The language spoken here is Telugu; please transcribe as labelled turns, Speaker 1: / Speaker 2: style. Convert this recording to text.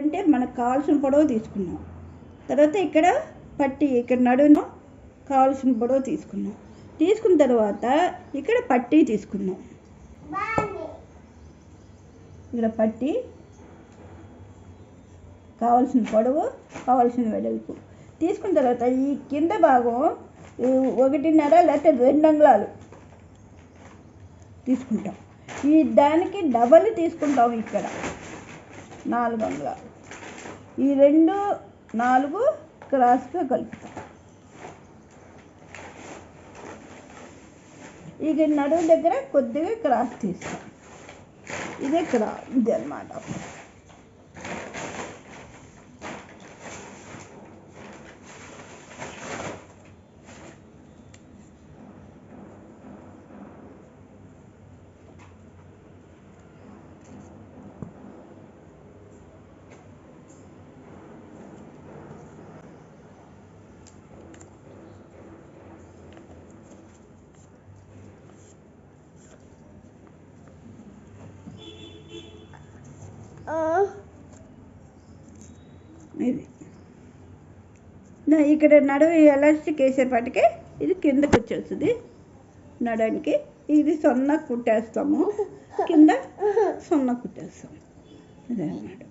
Speaker 1: అంటే మనకు కావాల్సిన పొడవు తీసుకున్నాం. తర్వాత ఇక్కడ పట్టి ఇక్కడ నడుము కావాల్సిన పొడవు తీసుకున్నాం. తీసుకున్న తర్వాత ఇక్కడ పట్టి తీసుకున్నాం. ఇక్కడ పట్టి కావాల్సిన పొడవు కావాల్సిన వెడల్పు. తీసుకున్న తర్వాత ఈ కింద భాగం ఒకటిన్నర లేకపోతే రెండు అంగుళాలు తీసుకుంటాం. ఈ దానికి డబల్ తీసుకుంటాం ఇక్కడ. నాలుగు అంగుళాలు ఈ రెండు నాలుగు క్రాస్గా కలుపుతాం. ఇక నడుము దగ్గర కొద్దిగా క్రాస్ తీస్తాం. ఇది క్రా ఇది అనమాట ఇది. ఇక్కడ నడువు ఎలాస్టిక్ వేసేపాటికి ఇది కిందకు వచ్చేస్తుంది. నడానికి ఇది సొన్న కుట్టేస్తాము. కింద సొన్న కుట్టేస్తాము. అదే అన్నాడు